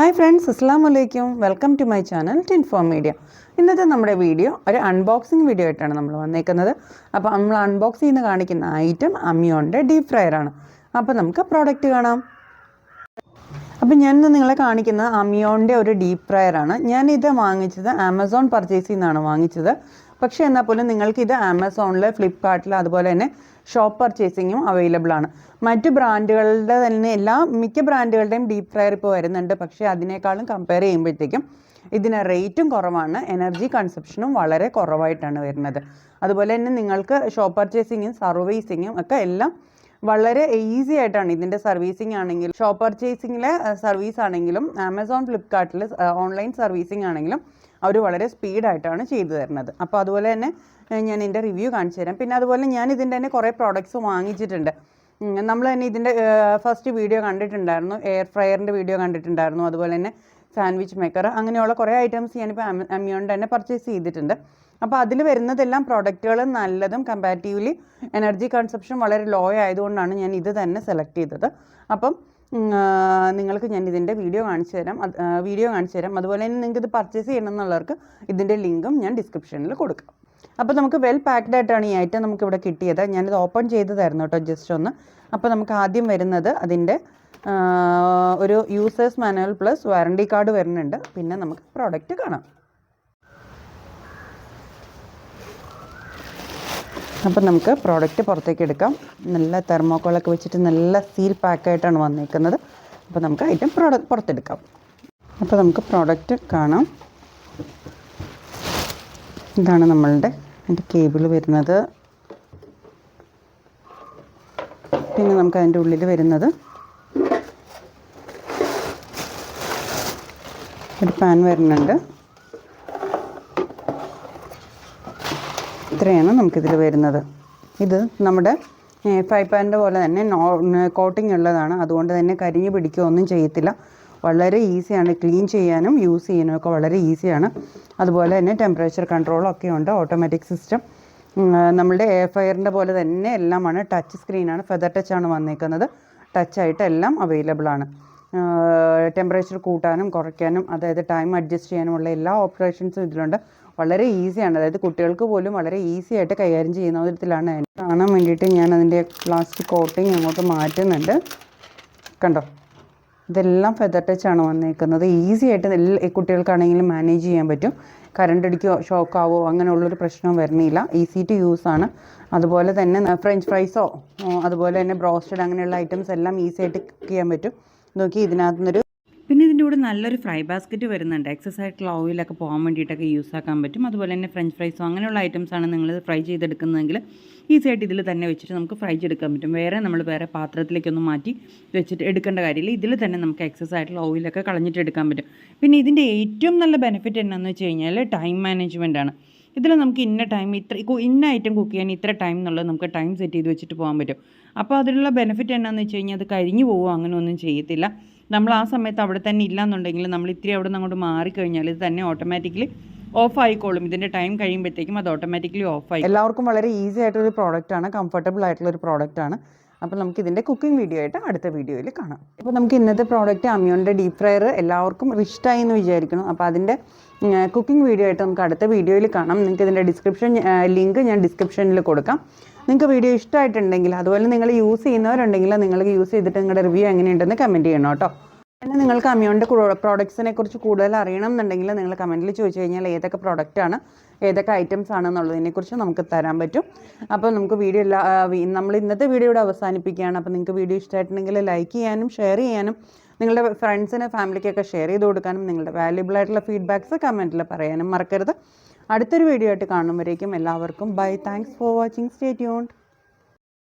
Hi friends അസ്സാം വലൈക്കും welcome to my channel Tinform media ഇന്നത്തെ നമ്മുടെ വീഡിയോ ഒരു അൺബോക്സിങ് വീഡിയോ ആയിട്ടാണ് നമ്മൾ വന്നേക്കുന്നത്. അപ്പോൾ നമ്മൾ അൺബോക്സ് ചെയ്യുന്ന കാണിക്കുന്ന ഐറ്റം അമ്മിയോന്റെ ഡീപ് ഫ്രയർ ആണ്. അപ്പോൾ നമുക്ക് പ്രോഡക്റ്റ് കാണാം. അപ്പം ഞാനിന്ന് നിങ്ങളെ കാണിക്കുന്ന അമിയോണിന്റെ ഒരു ഡീപ് ഞാൻ ഇത് വാങ്ങിച്ചത് ആമസോൺ പർച്ചേസിൽ നിന്നാണ് വാങ്ങിച്ചത്. പക്ഷേ എന്നാൽ പോലും നിങ്ങൾക്ക് ഇത് ആമസോണിൽ ഫ്ലിപ്കാർട്ടിൽ അതുപോലെ തന്നെ ഷോപ്പ് പർച്ചേസിങ്ങും അവൈലബിൾ ആണ്. മറ്റ് ബ്രാൻഡുകളുടെ തന്നെ എല്ലാ മിക്ക ബ്രാൻഡുകളുടെയും ഡീപ് ഫ്രയർ ഇപ്പോൾ വരുന്നുണ്ട്. പക്ഷേ അതിനേക്കാളും കമ്പയർ ചെയ്യുമ്പോഴത്തേക്കും ഇതിന് റേറ്റും കുറവാണ്. എനർജി കൺസപ്ഷനും വളരെ കുറവായിട്ടാണ് വരുന്നത്. അതുപോലെ തന്നെ നിങ്ങൾക്ക് ഷോപ്പ് പർച്ചേസിങ്ങും സർവീസിങ്ങും ഒക്കെ എല്ലാം വളരെ ഈസി ആയിട്ടാണ് ഇതിന്റെ സർവീസിംഗ് ആണെങ്കിലും ഷോപ്പ് പർച്ചേസിങ്ങിലെ സർവീസ് ആണെങ്കിലും ആമസോൺ ഫ്ലിപ്കാർട്ടിൽ ഓൺലൈൻ സർവീസിംഗ് ആണെങ്കിലും അവർ വളരെ സ്പീഡായിട്ടാണ് ചെയ്തു തരുന്നത്. അപ്പോൾ അതുപോലെ തന്നെ ഞാൻ ഇതിന്റെ റിവ്യൂ കാണിച്ചു തരാം. പിന്നെ അതുപോലെ ഞാൻ ഇതിന്റെ തന്നെ കുറേ പ്രോഡക്റ്റ്സ് വാങ്ങിച്ചിട്ടുണ്ട്. നമ്മൾ തന്നെ ഇതിന്റെ ഫസ്റ്റ് വീഡിയോ കണ്ടിട്ടുണ്ടായിരുന്നു. എയർ ഫ്രയറിന്റെ വീഡിയോ കണ്ടിട്ടുണ്ടായിരുന്നു. അതുപോലെ തന്നെ സാൻഡ്വിച്ച് മേക്കർ അങ്ങനെയുള്ള കുറേ ഐറ്റംസ് ഞാനിപ്പോൾ അമ്മിയോണ്ട് തന്നെ പർച്ചേസ് ചെയ്തിട്ടുണ്ട്. അപ്പോൾ അതിൽ വരുന്നതെല്ലാം പ്രോഡക്റ്റുകൾ നല്ലതും കമ്പാരിറ്റീവ്ലി എനർജി കൺസപ്ഷൻ വളരെ ലോ ആയതുകൊണ്ടാണ് ഞാൻ ഇത് തന്നെ സെലക്ട് ചെയ്തത്. അപ്പം നിങ്ങൾക്ക് ഞാൻ ഇതിന്റെ വീഡിയോ കാണിച്ചു തരാം. വീഡിയോ കാണിച്ചു തരാം. അതുപോലെ തന്നെ നിങ്ങൾക്ക് ഇത് പർച്ചേസ് ചെയ്യണം എന്നുള്ളവർക്ക് ഇതിന്റെ ലിങ്കും ഞാൻ ഡിസ്ക്രിപ്ഷനിൽ കൊടുക്കാം. അപ്പോൾ നമുക്ക് വെൽ പാക്ഡ് ആയിട്ടാണ് ഈ ഐറ്റം നമുക്ക് ഇവിടെ കിട്ടിയത്. ഞാനിത് ഓപ്പൺ ചെയ്തതായിരുന്നു കേട്ടോ ജസ്റ്റ് ഒന്ന്. അപ്പോൾ നമുക്ക് ആദ്യം വരുന്നത് അതിന്റെ ഒരു users manual plus warranty card വരുന്നുണ്ട്. പിന്നെ നമുക്ക് പ്രോഡക്റ്റ് കാണാം. അപ്പം നമുക്ക് പ്രോഡക്റ്റ് പുറത്തേക്ക് എടുക്കാം. നല്ല തെർമോക്കോളൊക്കെ വെച്ചിട്ട് നല്ല സീൽ പാക്കായിട്ടാണ് വന്നേക്കുന്നത്. അപ്പോൾ നമുക്ക് ഐറ്റം പ്രോഡക്റ്റ് പുറത്തെടുക്കാം. അപ്പോൾ നമുക്ക് പ്രോഡക്റ്റ് കാണാം. ഇതാണ് നമ്മളുടെ അതിന്റെ കേബിൾ വരുന്നത്. പിന്നെ നമുക്ക് അതിന്റെ ഉള്ളിൽ വരുന്നത് ഒരു പാൻ വരുന്നുണ്ട്. ഇത്രയാണ് നമുക്കിതിൽ വരുന്നത്. ഇത് നമ്മുടെ ഫ്രൈ പാനിന്റെ പോലെ തന്നെ കോട്ടിംഗ് ഉള്ളതാണ്. അതുകൊണ്ട് തന്നെ കരിഞ്ഞു പിടിക്കുകയോ ഒന്നും ചെയ്യത്തില്ല. വളരെ ഈസിയാണ്. ക്ലീൻ ചെയ്യാനും യൂസ് ചെയ്യാനും ഒക്കെ വളരെ ഈസിയാണ്. അതുപോലെ തന്നെ ടെമ്പറേച്ചർ കൺട്രോളൊക്കെ ഉണ്ട്. Automatic system. നമ്മളുടെ എയർ ഫയറിന്റെ പോലെ തന്നെ എല്ലാമാണ്. ടച്ച് സ്ക്രീനാണ്. ഫെദർ ടച്ചാണ് വന്നേക്കുന്നത്. ടച്ചായിട്ട് എല്ലാം അവൈലബിൾ ആണ്. ടെമ്പറേച്ചർ കൂട്ടാനും കുറയ്ക്കാനും അതായത് ടൈം അഡ്ജസ്റ്റ് ചെയ്യാനുമുള്ള എല്ലാ ഓപ്പറേഷൻസും ഇതിലുണ്ട്. വളരെ ഈസിയാണ് അതായത് കുട്ടികൾക്ക് പോലും വളരെ ഈസി ആയിട്ട് കൈകാര്യം ചെയ്യുന്ന വിധത്തിലാണ് കാണാൻ വേണ്ടിയിട്ട് ഞാൻ അതിന്റെ പ്ലാസ്റ്റിക് കോട്ടിങ് അങ്ങോട്ട് മാറ്റുന്നുണ്ട്. കണ്ടോ? ഇതെല്ലാം ഫെദർ ടച്ചാണ് വന്നേക്കുന്നത്. ഈസി ആയിട്ട് എല്ലാ കുട്ടികൾക്കാണെങ്കിലും മാനേജ് ചെയ്യാൻ പറ്റും. കറണ്ട് അടിക്കോ ഷോക്കാവോ അങ്ങനെയുള്ളൊരു പ്രശ്നവും വരുന്നില്ല. ഈസി ടു യൂസ് ആണ്. അതുപോലെ തന്നെ ഫ്രഞ്ച് ഫ്രൈസോ അതുപോലെ തന്നെ ബ്രോസ്റ്റഡ് അങ്ങനെയുള്ള ഐറ്റംസ് എല്ലാം ഈസി ആയിട്ട് ചെയ്യാൻ പറ്റും. നോക്കി ഇതിനകത്ത് നിന്നൊരു പിന്നെ ഇതിന്റെ കൂടെ നല്ലൊരു ഫ്രൈ ബാസ്ക്കറ്റ് വരുന്നുണ്ട്. എക്സസ് ആയിട്ടുള്ള ഓയിലൊക്കെ പോകാൻ വേണ്ടിയിട്ടൊക്കെ യൂസ് ആക്കാൻ പറ്റും. അതുപോലെ തന്നെ ഫ്രഞ്ച് ഫ്രൈസോ അങ്ങനെയുള്ള ഐറ്റംസ് ആണ് നിങ്ങൾ ഫ്രൈ ചെയ്തെടുക്കുന്നതെങ്കിൽ ഈസി ആയിട്ട് ഇതിൽ തന്നെ വെച്ചിട്ട് നമുക്ക് ഫ്രൈ ചെയ്തെടുക്കാൻ പറ്റും. വേറെ നമ്മൾ വേറെ പാത്രത്തിലേക്കൊന്നും മാറ്റി വെച്ചിട്ട് എടുക്കേണ്ട കാര്യമില്ല. ഇതിൽ തന്നെ നമുക്ക് എക്സസ് ആയിട്ടുള്ള ഓയിലൊക്കെ കളഞ്ഞിട്ട് എടുക്കാൻ പറ്റും. പിന്നെ ഇതിന്റെ ഏറ്റവും നല്ല ബെനിഫിറ്റ് എന്നാന്ന് വെച്ച് കഴിഞ്ഞാൽ ടൈം മാനേജ്മെന്റ് ആണ്. ഇതിൽ നമുക്ക് ഇന്ന ടൈം ഇത്ര ഇന്ന ഐറ്റം കുക്ക് ചെയ്യാൻ ഇത്ര ടൈം എന്നുള്ളത് നമുക്ക് ടൈം സെറ്റ് ചെയ്ത് വെച്ചിട്ട് പോകാൻ പറ്റും. അപ്പോൾ അതിനുള്ള ബെനിഫിറ്റ് എന്നാന്ന് വെച്ച് കഴിഞ്ഞാൽ അത് കഴിഞ്ഞു പോകുമോ അങ്ങനെ ഒന്നും ചെയ്യത്തില്ല. നമ്മൾ ആ സമയത്ത് അവിടെ തന്നെ ഇല്ലയെന്നുണ്ടെങ്കിൽ നമ്മൾ ഇത്തിരി അവിടെ നിന്ന് അങ്ങോട്ട് മാറിക്കഴിഞ്ഞാൽ ഇത് തന്നെ ഓട്ടോമാറ്റിക്കലി ഓഫ് ആയിക്കോളും. ഇതിന്റെ ടൈം കഴിയുമ്പോഴത്തേക്കും അത് ഓട്ടോമാറ്റിക്കലി ഓഫ് ആയി. എല്ലാവർക്കും വളരെ ഈസി ആയിട്ടുള്ളൊരു പ്രോഡക്റ്റ് ആണ്. കംഫർട്ടബിൾ ആയിട്ടുള്ള ഒരു പ്രോഡക്റ്റ് ആണ്. അപ്പോൾ നമുക്ക് ഇതിന്റെ കുക്കിംഗ് വീഡിയോ ആയിട്ട് അടുത്ത വീഡിയോയിൽ കാണാം. അപ്പോൾ നമുക്ക് ഇന്നത്തെ പ്രോഡക്റ്റ് അമ്യോണിന്റെ ഡീപ് ഫ്രയർ എല്ലാവർക്കും ഇഷ്ടമായി എന്ന് വിചാരിക്കണം അപ്പോൾ അതിന്റെ കുക്കിംഗ് വീഡിയോ ആയിട്ട് നമുക്ക് അടുത്ത വീഡിയോയിൽ കാണാം. നിങ്ങൾക്ക് ഇതിന്റെ ഡിസ്ക്രിപ്ഷൻ ലിങ്ക് ഞാൻ ഡിസ്ക്രിപ്ഷനിൽ കൊടുക്കാം. നിങ്ങൾക്ക് വീഡിയോ ഇഷ്ടമായിട്ടുണ്ടെങ്കിൽ അതുപോലെ നിങ്ങൾ യൂസ് ചെയ്യുന്നവരുണ്ടെങ്കിൽ നിങ്ങൾക്ക് യൂസ് ചെയ്തിട്ട് നിങ്ങളുടെ റിവ്യൂ എങ്ങനെയുണ്ടെന്ന് കമന്റ് ചെയ്യണം കേട്ടോ. പിന്നെ നിങ്ങൾക്ക് അമ്യോണിന്റെ പ്രോഡക്ട്സിനെ കുറിച്ച് കൂടുതൽ അറിയണം എന്നുണ്ടെങ്കിൽ നിങ്ങൾ കമന്റിൽ ചോദിച്ചു കഴിഞ്ഞാൽ ഏതൊക്കെ പ്രോഡക്റ്റ് ആണ് ഏതൊക്കെ ഐറ്റംസ് ആണെന്നുള്ളതിനെക്കുറിച്ച് നമുക്ക് തരാൻ പറ്റും. അപ്പോൾ നമുക്ക് വീഡിയോ എല്ലാ നമ്മൾ ഇന്നത്തെ വീഡിയോ ഇവിടെ അവസാനിപ്പിക്കുകയാണ്. അപ്പോൾ നിങ്ങൾക്ക് വീഡിയോ ഇഷ്ടമായിട്ടുണ്ടെങ്കിൽ ലൈക്ക് ചെയ്യാനും ഷെയർ ചെയ്യാനും നിങ്ങളുടെ ഫ്രണ്ട്സിന് ഫാമിലിക്കൊക്കെ ഷെയർ ചെയ്ത് കൊടുക്കാനും നിങ്ങളുടെ വാല്യുബിൾ ആയിട്ടുള്ള ഫീഡ്ബാക്ക്സ് കമന്റിൽ പറയാനും മറക്കരുത്. അടുത്തൊരു വീഡിയോ ആയിട്ട് കാണുമ്പോഴേക്കും എല്ലാവർക്കും bye thanks for watching stay tuned